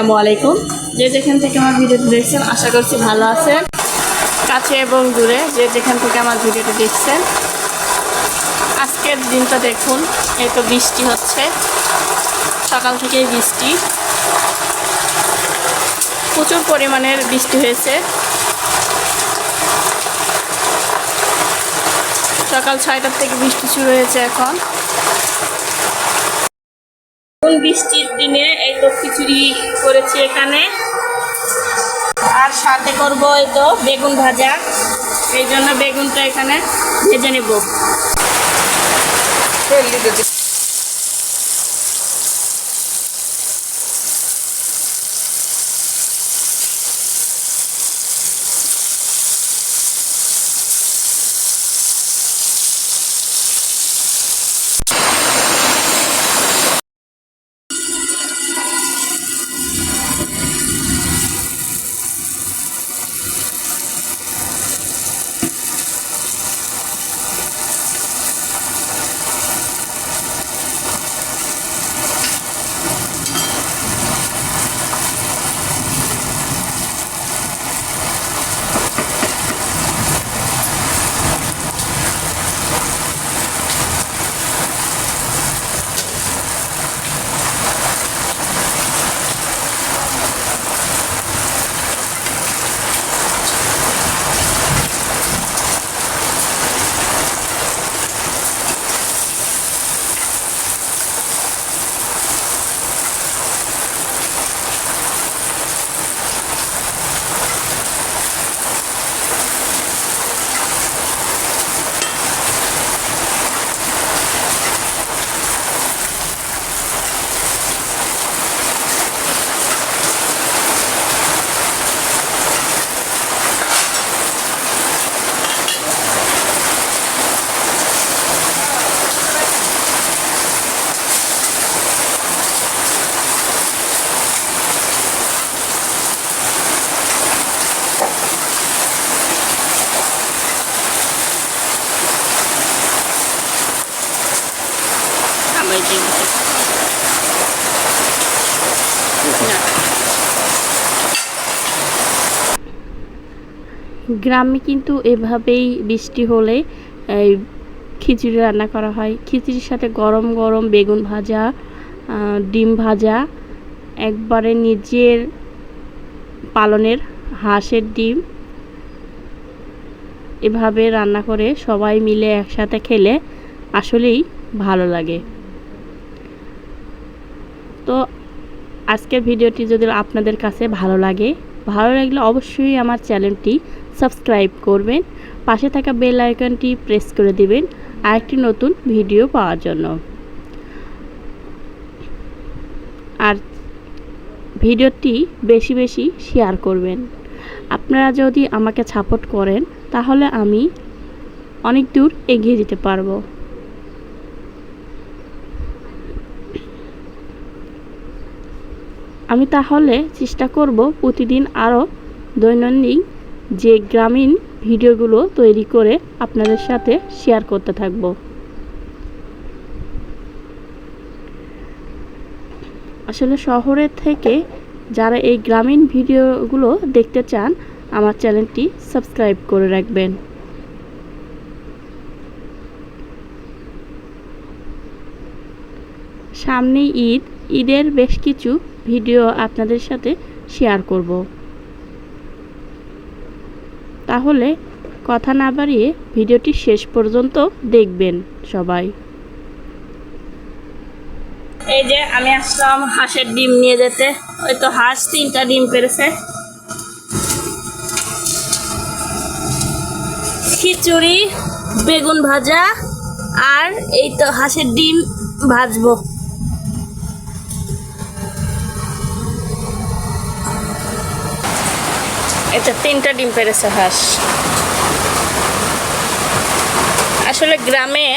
আসসালামু আলাইকুম। যে যেখান থেকে আমার ভিডিওটি দেখছেন, আশা করছি ভালো আছেন। কাছে এবং দূরে যে যেখান থেকে আমার ভিডিওটি দেখছেন, আজকের দিনটা দেখুন, এই তো বৃষ্টি হচ্ছে। সকাল থেকেই বৃষ্টি। প্রচুর পরিমাণের বৃষ্টি হয়েছে। সকাল ছয়টার থেকে বৃষ্টি শুরু হয়েছে এখন। কোন বৃষ্টির দিনে এই তো খিচুড়ি করেছি এখানে। আর সাথে করব এই তো বেগুন ভাজা। এই জন্য বেগুনটা এখানে ভেজে নেব। দিচ্ছি। না। গ্রামে কিন্তু এভাবেই বৃষ্টি হলে এই খিচুড়ি রান্না করা হয় খিচুড়ির সাথে গরম গরম বেগুন ভাজা ডিম ভাজা, একবারে নিজের পালনের হাঁসের ডিম এভাবে রান্না করে সবাই মিলে একসাথে খেলে আসলেই ভালো লাগে তো আজকের ভিডিওটি যদি আপনাদের কাছে ভালো লাগে, ভালো লাগলে অবশ্যই আমার চ্যানেলটি সাবস্ক্রাইব করবেন, পাশে থাকা বেল আইকনটি প্রেস করে দিবেন, আরেকটি নতুন ভিডিও পাওয়ার জন্য। আর ভিডিওটি বেশি বেশি শেয়ার করবেন। আপনারা যদি আমাকে সাপোর্ট করেন, তাহলে আমি অনেক দূর এগিয়ে যেতে পারব। আমি তাহলে চেষ্টা করব প্রতিদিন আরও দৈনন্দিন যে গ্রামীণ ভিডিওগুলো তৈরি করে আপনাদের সাথে শেয়ার করতে থাকব। আসলে শহরের থেকে যারা এই গ্রামীণ ভিডিওগুলো দেখতে চান, আমার চ্যানেলটি সাবস্ক্রাইব করে রাখবেন। সামনেই ঈদ, ঈদের বেশ কিছু ভিডিও আপনাদের সাথে শেয়ার করব। তাহলে কথা না বাড়িয়ে ভিডিওটি শেষ পর্যন্ত দেখবেন সবাই। এই যে আমি আসলাম হাঁসের ডিম নিয়ে যেতে। ওই তো হাঁস তিনটা ডিম পেরেছে। খিচুড়ি, বেগুন ভাজা আর এই তো হাঁসের ডিম ভাজবো। এটা তিনটা ডিম পেরেছে, হাঁস। আসলে গ্রামে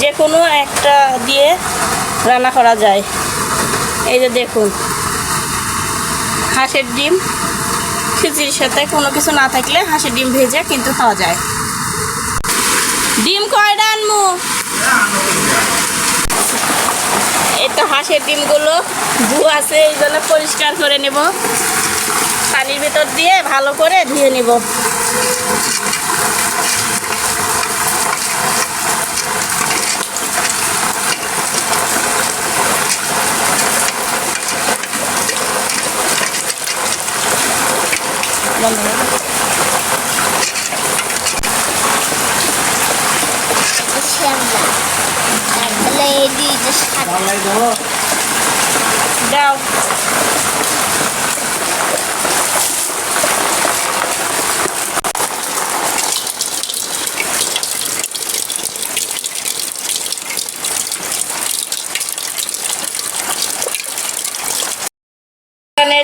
যে কোনো একটা দিয়ে রান্না করা যায়। এই যে দেখুন, হাঁসের ডিম, খিচুড়ির সাথে কোনো কিছু না থাকলে হাঁসের ডিম ভেজে কিন্তু খাওয়া যায়। ডিম কয়টা আনমু? এই তো হাঁসের ডিমগুলো গু আছে, এই জন্য পরিষ্কার করে নেব। পানির ভিতর দিয়ে ভালো করে ধুয়ে নেব। বন্ধ করে দাও। শ্যামলা তাহলে এই দুইটা সাদা দাও এখানে যে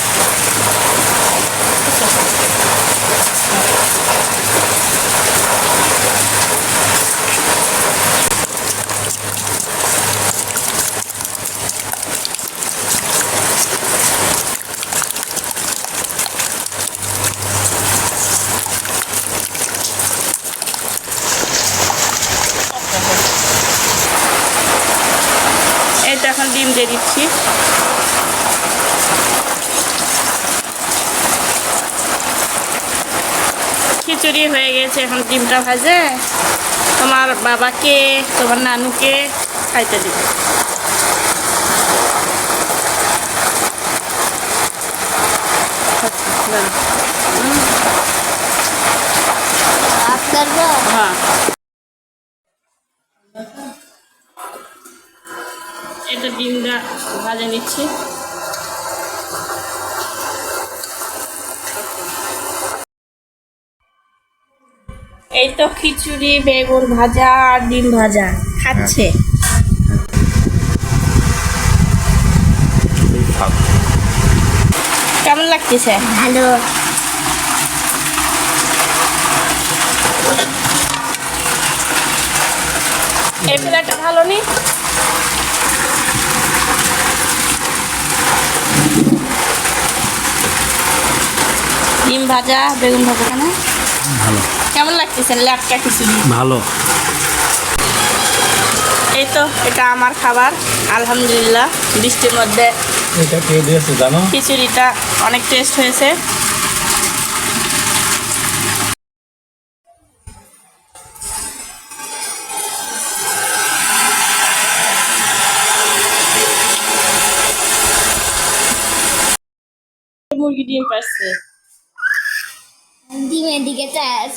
এখন ডিম দিয়ে দিচ্ছি। খিচুড়ি হয়ে গেছে, এখন ডিমটা ভাজে, তোমার বাবাকে, তোমার নানুকে খাইতে দিব। হ্যাঁ। এটা ডিমটা ভাজে নিচ্ছি। এই তো খিচুড়ি বেগুন ভাজা আর ডিম ভাজা। খাচ্ছে। কেমন লাগতেছে? ভালো। এই প্লেটটা ভালো নি? ডিম ভাজা বেগুন ভাজা কেন ভালো। কেমন লাগতেছে? ল্যাটকা খিচুড়ি ভালো। এই তো এটা আমার খাবার। আলহামদুলিল্লাহ বৃষ্টির মধ্যে এটা কে দিয়েছে জানো? খিচুড়িটা অনেক টেস্ট হয়েছে। মুরগি ডিম পাচ্ছে Hindi, hindi kita.